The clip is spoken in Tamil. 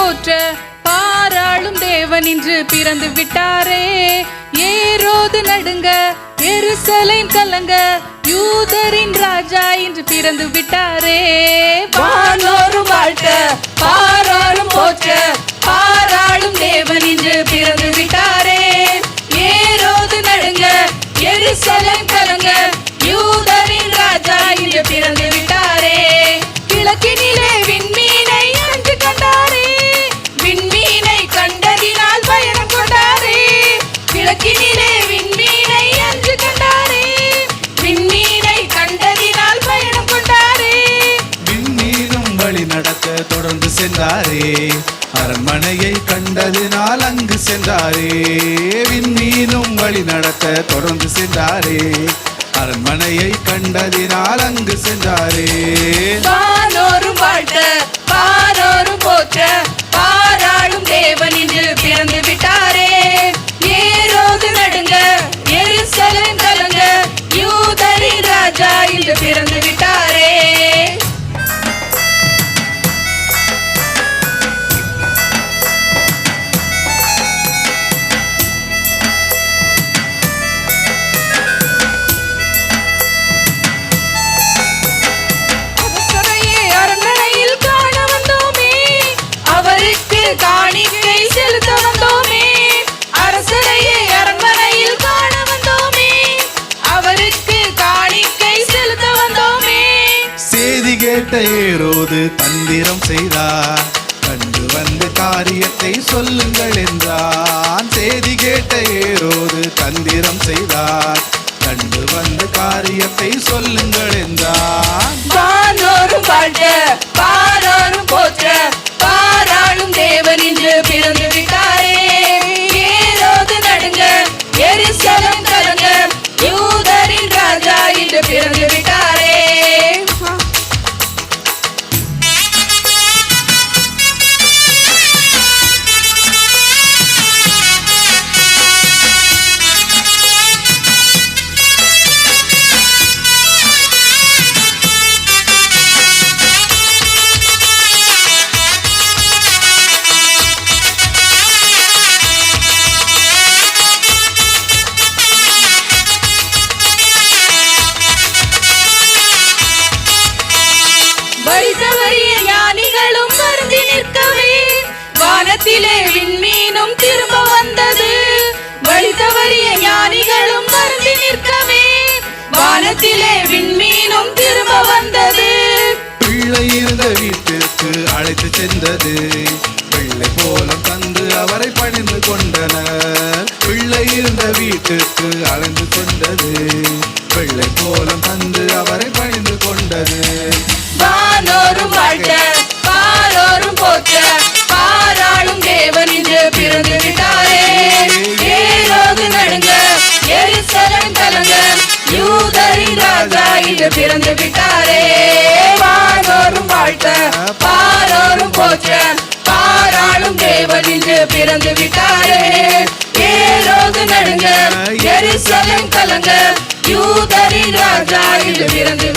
போற்ற பாராளும் தேவன் இன்று பிறந்து விட்டாரே. ஏரோது நடுங்க எருசலேம் கலங்க யூதரின் ராஜா இன்று பிறந்து விட்டாரே. வானோரும் வாழ்த்த பாராளும் போற்ற பாராளும் தேவன் இன்று பிறந்து விட்டாரே. ஏரோது நடுங்க எருசலேம் கலங்க வந்தாரே அரண்மனையை கண்டதினால் அங்கு சென்றாரே. விண்மீனும் வழி நடத்த தொடர்ந்து சென்றாரே. அரண்மனையை கண்டதினால் அங்கு சென்றாரே. வானோரும் வாழ்த்த பாரோரும் போற்ற பாராளும் தேவன் இன்று பிறந்து விட்டாரே. ஏரோது நடுங்க எரிசலன் கலங்க யூதரின் ராஜா இன்று பிறந்து விட்டாரே. கேட்ட ஏரோது தந்திரம் செய்தார். கண்டு வந்த காரியத்தை சொல்லுங்கள் என்றான். செய்தி கேட்ட ஏரோது தந்திரம் செய்தார். கண்டு வந்த காரியத்தை சொல்லுங்கள் என்றான். வானோரும் போற்ற பாராளும் தேவன் பிறந்து ஞானிகளும் வருந்தி நிற்கவே. வானத்திலே விண்மீனும் திரும்ப வந்தது. வழி தவறிய ஞானிகளும் வருந்தி நிற்கவே. வானத்திலே விண்மீனும் திரும்ப வந்தது. பிள்ளை இருந்த வீட்டிற்கு அழைத்து சென்றது. பிள்ளை போலம் தந்து அவரை பணிந்து கொண்டனர். பிள்ளை இருந்த வீட்டுக்கு அழைந்து கொண்டது பிள்ளை போலம் தந்து அவரை பணிந்து கொண்டது பிறந்து விட்டாரே. ஏரோது நடுங்க எருசலேம் கலங்க யூதரின் ராஜா இன்று பிறந்து